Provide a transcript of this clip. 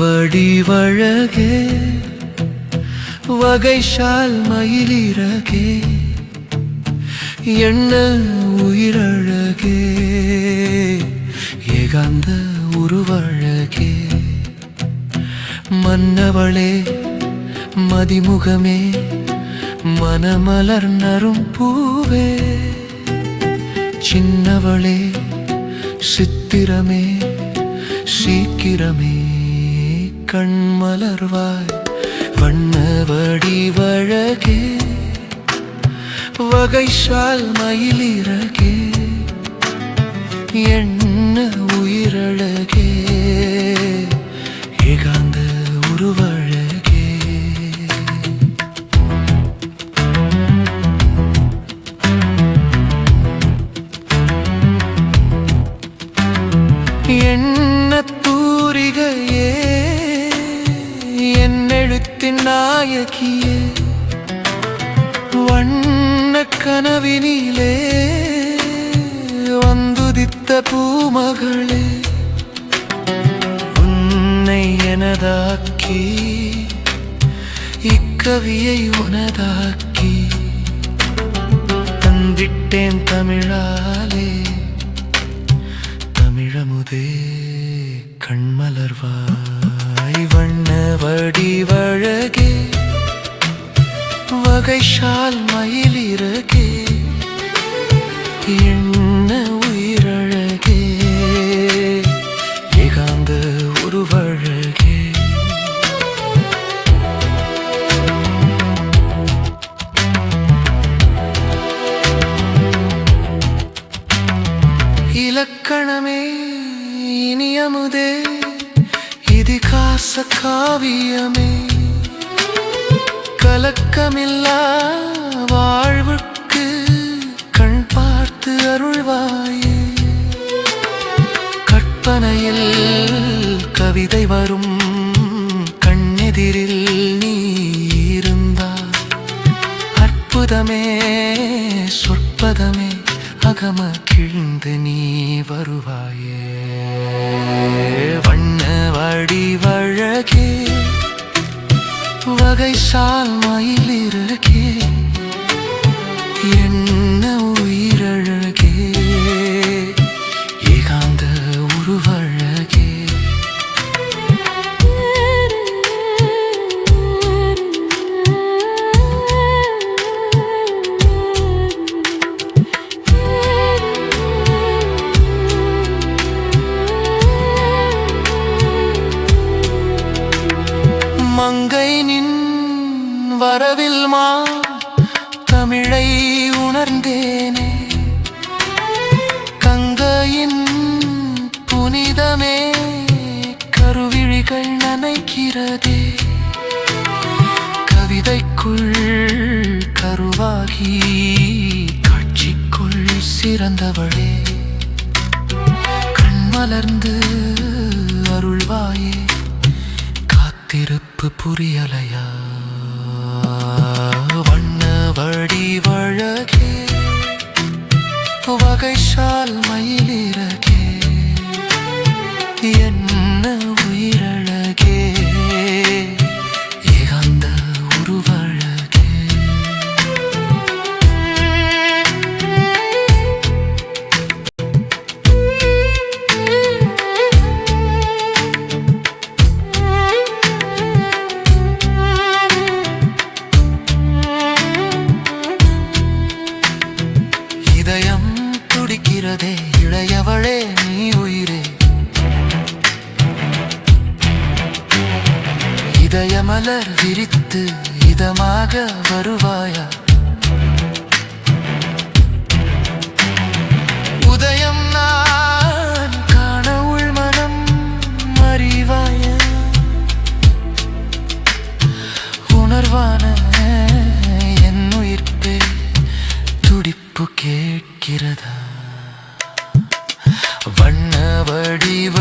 வடிவழகே வகைஷால் மயிலிறகே எண்ண உயிரழகே ஏகாந்த உருவழகே. மன்னவளே மதிமுகமே மனமலர் நரும் பூவே. சின்னவளே சித்திரமே சீக்கிரமே. கண் மலர்வாய் வண்ண வடிவழகே வகைஷால் மயிலிறகே எண்ண உயிரழகே. நாயகியே வண்ண கனவினிலே வந்துதித்த பூமகளே உன்னை எனதாக்கி இக்கவியை உனதாக்கி தந்திட்டேன் தமிழாலே தமிழமுதே கண்மலர்வாய் வண்ண வடிவழகே வகைஷால் மயிலிறகே என்ன உயிரழகே ஏகாந்த உருவழகே. இலக்கணமே இனியமுதே இதிகாச காவியமே. கலக்கமில்ல அருள்வாயே கற்பனையில் கவிதை வரும். கண்ணெதிரில் நீ இருந்தால் அற்புதமே சொற்பதமே அகம கிழ்ந்து நீ வருவாயே. வண்ண வடிவழகே வகை சால் மயிலிருக்கே வரவில் மா தமிழை உணர்ந்தேனே. கங்கையின் புனிதமே கருவிழிகள் நனைக்கிறதே. கவிதைக்குள் கருவாகி காட்சிக்குள் சிறந்தவளே. கண்மலர்ந்து அருள்வாயே. காத்திருப்பு புரியலையா? என்ன உயிரழகே இதயமலர் விரித்து இதமாக வருவாயா? உதயம் நான் காண உள்மனம் அறிவாய உணர்வான என் உயிர்ப்பே துடிப்பு கேட்கிறதா? வண்ண வடிவ